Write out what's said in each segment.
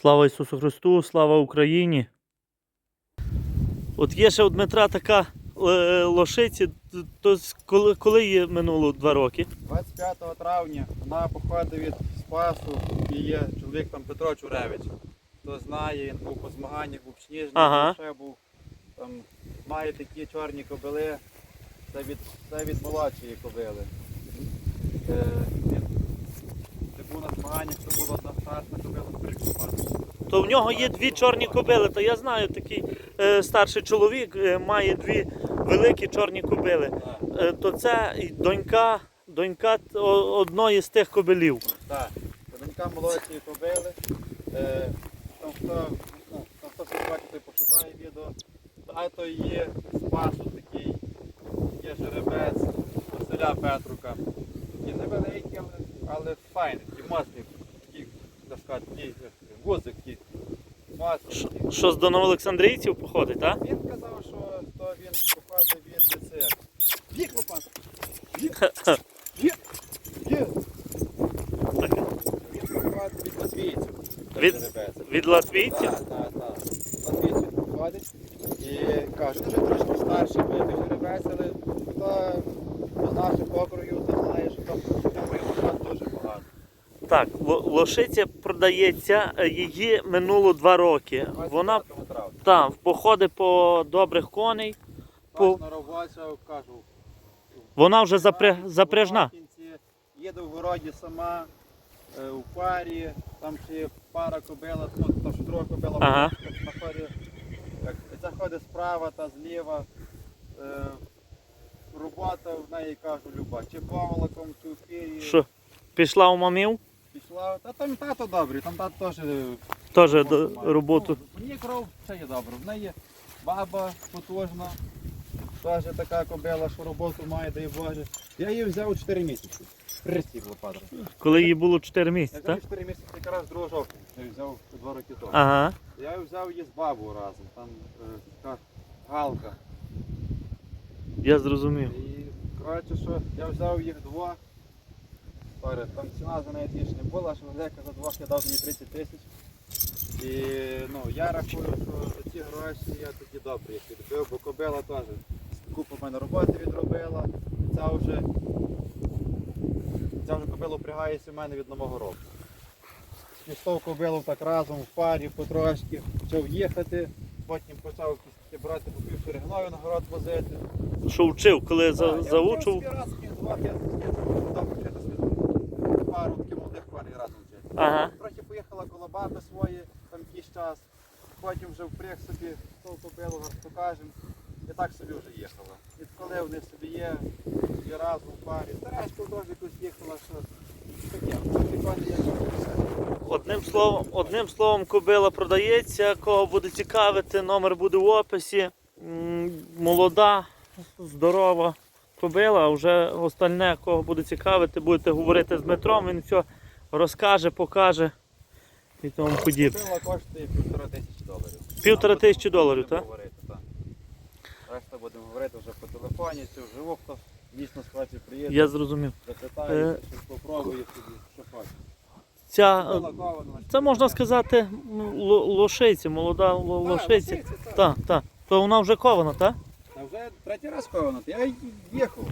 Слава Ісусу Христу, слава Україні. От є ще у Дмитра така е, лошиці, то коли, коли їй минуло два роки. 25 травня вона походить від Спасу і є чоловік там Петро Чуревич. Хто знає, він був по змаганнях, був Сніжний, Ага. ще був. Там, має такі чорні кобили. Це від, це від молодшої кобили. Е, був на змаганнях, це була та старша кобила прикупати. То в нього є дві чорні кобили. То я знаю, такий е, старший чоловік е, має дві великі чорні кобили. Е, то це і донька, донька т- о- одної з тих кобилів. Так, донька молодшої кобили. Е, там хто, ну, там хто собі бачить, той пошукає відео. А то є спасу такий, є жеребець, Василя Петрука. Такий невеликий, але, але файний, моцний, такий, так сказати, моцний. такий. Що з Доноволександрійців походить, так? Він казав, що то він походить від це. Вік лопата! Вік! Є! Він походить від латвійців. Від- Від латвійців? Так, так, так. Латвійців походить і каже, що трошки старший буде жеребець, але хто з наших округів, то знає, що там там дуже багато. Так, лошиця продається, е, її минуло два роки. Вона там походить по добрих коней. по- Вона вже запря... в запряжна. Їде в городі сама, е, у парі, там ще є пара кобила, там ще друга кобила Ага. на парі. Як, ця ходить справа та зліва. Е, робота в неї кажу люба. Чи поволоком, чи в пірі. Що пішла у мамів, Пішла. Та там тато добрий, там тато теж е, теж роботу. Ну, ній кров все є добре. В неї баба потужна. Теж така кобила, що роботу має, дай Боже. Я її взяв у 4 місяці. Пристіг лопатра. Коли їй було 4 місяці, Я так? 4 місяці якраз 2 жовтня. Я її взяв 2 роки тому. Ага. Я її взяв її з бабою разом. Там е, така галка. Я зрозумів. І коротше, що я взяв їх двох. Пари, Там ціна за неї більше не була, що Олега за двох я дав мені 30 тисяч. І ну, я рахую, що за ці гроші я тоді добре їх відбив, бо кобила теж купу в мене роботи відробила. Ця вже, ця вже кобила впрягається в мене від нового року. Пістов кобилу так разом в парі потрошки, почав їхати, потім почав брати по пів перегною на город возити. Що вчив, коли за, заучив. Я раз два я вчити собі пару таких молодих парень разом вчити. Ага. Трохи поїхала коло баби свої, там якийсь час. Потім вже впряг собі того купило, раз покажемо. І так собі вже їхала. Відколи вони собі є, і разом в парі. Старешка теж якось їхала, що таке. Як все. Одним словом, одним словом, кобила продається. Кого буде цікавити, номер буде в описі. М, Молода, здорова кобила, а вже остальне, кого буде цікавити, будете говорити з Дмитром, він все розкаже, покаже і тому подібне. Купила коштує півтора тисячі доларів. Півтора тисячі доларів, так? говорити, так? Решта будемо говорити вже по телефоні, чи вживу, хто дійсно схоче приїде. Я зрозумів. Запитаю, Е, щось попробую собі, що хоче. Ця, це можна сказати лошиця, молода лошиця. Так, так. То вона вже кована, так? Та вже третій раз кована, я їхав.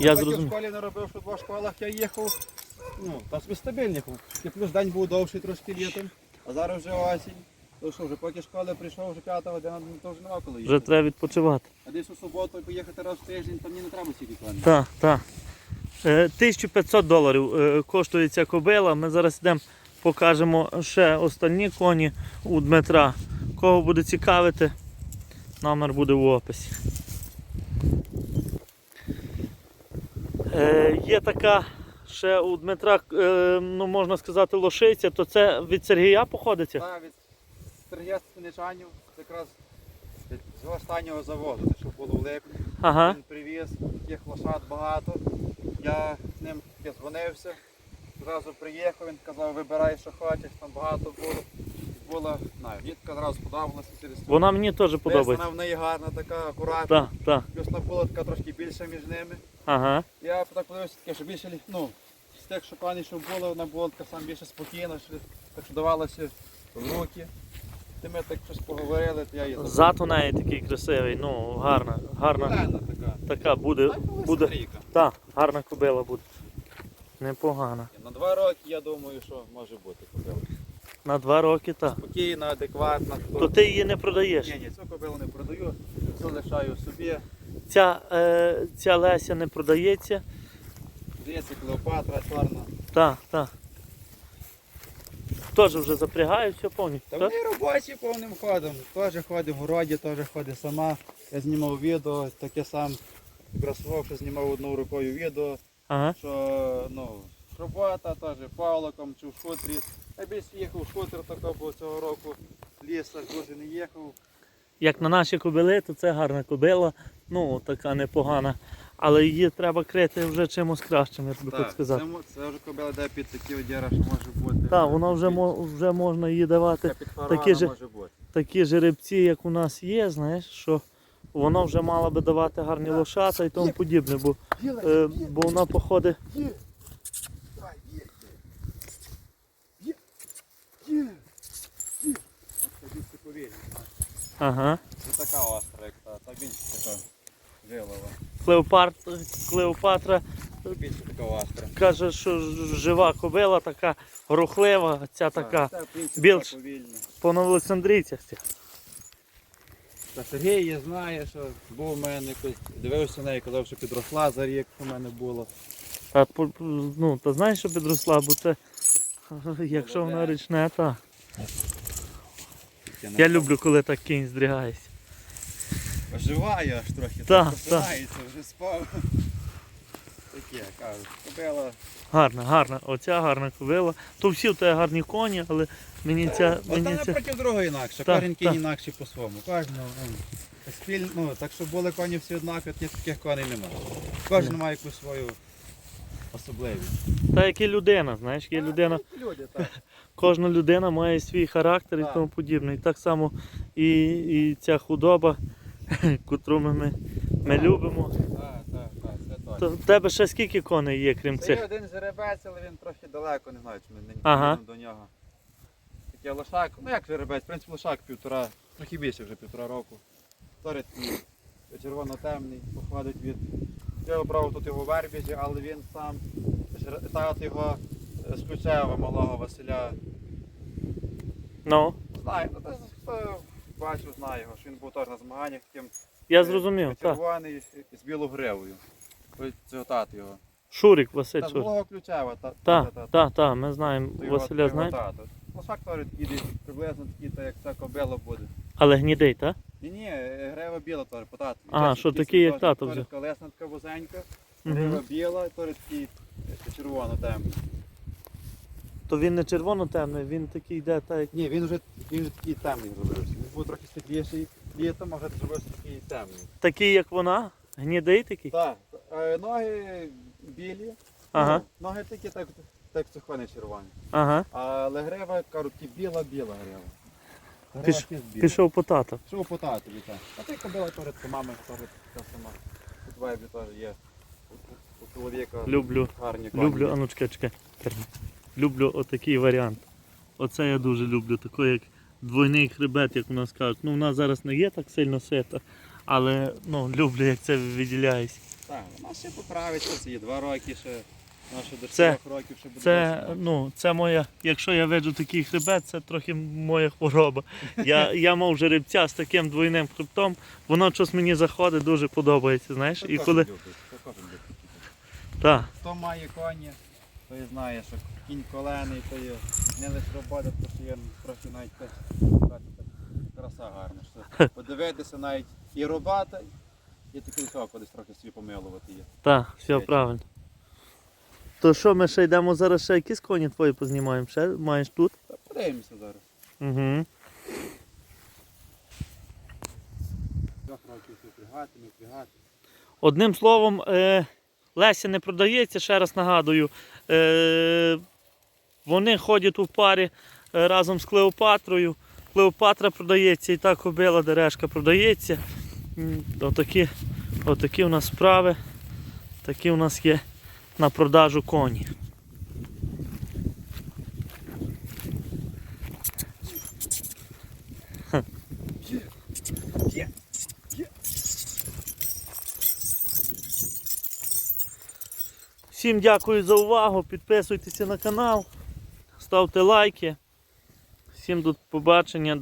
Я Поки в школі не робив, що в двох школах я їхав. Ну, там собі стабільний. І плюс день був довший трошки літом, а зараз вже осінь. То що, вже поки школи прийшов, вже п'ята година, ну, то вже нема коли Вже треба відпочивати. А десь у суботу поїхати раз в тиждень, то мені не треба стільки коней. Так, так. Е, 1500 доларів е, коштує ця кобила. Ми зараз йдемо, покажемо ще останні коні у Дмитра. Кого буде цікавити, номер буде в описі. Е, Є така ще у Дмитра, е, ну можна сказати, лошиця, то це від Сергія походиться? Так, від Сергія Станичанів, якраз з останнього заводу, що було в липні. Ага. Він привіз, таких лошад багато. Я з ним дзвонився, зразу приїхав, він казав, вибирай, що хочеш, там багато було. Була, знаю, дітка зразу сподобалася через цю. Вона мені теж подобається. Вона в неї гарна, така акуратна. Так, так. Плюс вона була така трошки більша між ними. Ага. Я так подивився таке, що більше, ну, з тих, що коні, що було, вона була така сам більше спокійна, що, так що давалося в руки. Ти ми так щось поговорили, то я її Зад у неї такий красивий, ну гарна, гарна. Зелена така. Така буде, Так, колись буде. старійка. Та, гарна кобила буде. Непогана. На два роки я думаю, що може бути кобила. На два роки так. Спокійна, адекватна. То ти її не продаєш. Ні, ні, цю кобилу не продаю, цю лишаю собі. Ця, е, ця Леся не продається. Здається, Клеопатра чорна. Так, так. Теж вже запрягають все повністю. Та вони робочі повним ходом. Теж ходить в городі, теж ходить сама. Я знімав відео, таке сам красував, що знімав одною рукою відео, Ага. що ну, робота теж павликом чи в. Я більше їхав в шутер такого, бо цього року в лісах дуже не їхав. Як на наші кобили, то це гарна кобила, ну така непогана. Але її треба крити вже чимось кращим, я тобі хочу сказати. це, мо- це вже кобила де під такі одіра, що може бути. Так, вона вже, мо- вже можна її давати такі же- може бути. такі жеребці, як у нас є, знаєш, що воно вже мало би давати гарні лошата і тому подібне, бо, е, бо вона походить. Ага. Це така остра, як та, та більш така жилова. Клеопатра, Клеопатра Більше така остра. каже, що жива кобила така рухлива, а ця така Та, в більш- по новолександрійцях. Та Сергій я знає, що був у мене якось, дивився на неї, казав, що підросла за рік у мене було. А ну, та знаєш, що підросла, бо це якщо вона річне, так. Я не- люблю, коли так кінь здригається. Оживає аж трохи, Та, так просинається, вже спав. Таке, кажуть, кобила. Гарна, гарна, оця гарна кобила. То всі в тебе гарні коні, але мені ця. Мені Одна ця... проти другої інакше, Так, кожен кінь так. інакше по-своєму. Кожного, ну, спіль, ну, так що були коні всі однакові, ні таких коней немає. Кожен має якусь свою особливість. Та як і людина, знаєш, є людина, Люди, так. кожна людина має свій характер і тому подібне. І так само і, і ця худоба, котру ми, ми, ми любимо. Так, так, так, це точно. То в тебе ще скільки коней є, крім Це є цих? один жеребець, але він трохи далеко, не знаю, чи ми не Ага. до нього. Такий лошак, ну як жеребець, в принципі лошак півтора, трохи більше вже півтора року. Торить червоно-темний, походить від. Я обрав тут його в Вербіжі, але він сам, тато його е, з Ключева, малого Василя, Ну, знає, ну, та хто бачив, знає його, що він був теж на змаганнях таким я зрозумів. Так. червоний з- білогривою. Цього тато його. Шурик Василь. Та з малого Ключева. Та, Так, та- та- так, так, ми знаємо Василя, тато. Лошак теж такий десь приблизно такий, та як ця кобила буде. Але гнідий, так? Ні, ні, грева біла теж, по тату. Ага, що такий, як тато взяв. Колесна така вузенька, грева біла, теж такий е, червоно-темний. То він не червоно-темний, він такий йде так. як- Ні, він вже, він вже такий темний зробився. Він був трохи світліший літом, а вже зробився такий темний. Такий, як вона, гнідий такий. Так, е, ноги білі, Ага, ну, ноги такі, так, так цехони червоні. ага. Але грева, кажуть, такі біла-біла грева. Грева Піш- якась біла. Пішов по тата. Що по татові, так. А ти кобила по мами теж така сама. Тут вайбі теж є. У, у, у чоловіка Люблю, гарні коні. люблю, а ну чекай, чекай. Люблю отакий варіант. Оце я дуже люблю, такий як двойний хребет, як у нас кажуть. Ну, в нас зараз не є так сильно сито, але ну, люблю, як це виділяється. Так, вона ще поправиться, це є два роки ще. Вона до Це- 4 років ще буде. Це, ну, це моя, якщо я виджу такий хребет, це трохи моя хвороба. Я, я мав жеребця з таким двойним хребтом, воно щось мені заходить, дуже подобається, знаєш. Це І кожен коли. любить, це. Так, Хто має коні, той знає, що кінь колений, то є не лише робота, то що є трохи навіть так, краса гарна. Що подивитися навіть і робота, і такий десь трохи собі помилувати є. так, все правильно. То що, ми ще йдемо зараз ще якісь коні твої познімаємо? Ще маєш тут? Та подивимося зараз. Угу. Трьох років випрягати, не впрягати. Одним словом, е, Леся не продається, ще раз нагадую. Е, вони ходять у парі е, разом з Клеопатрою. Клеопатра продається і та кобила дерешка продається. Отакі, отакі у нас справи. Такі у нас є на продажу коні. Всім дякую за увагу. Підписуйтеся на канал, ставте лайки. Всім до побачення.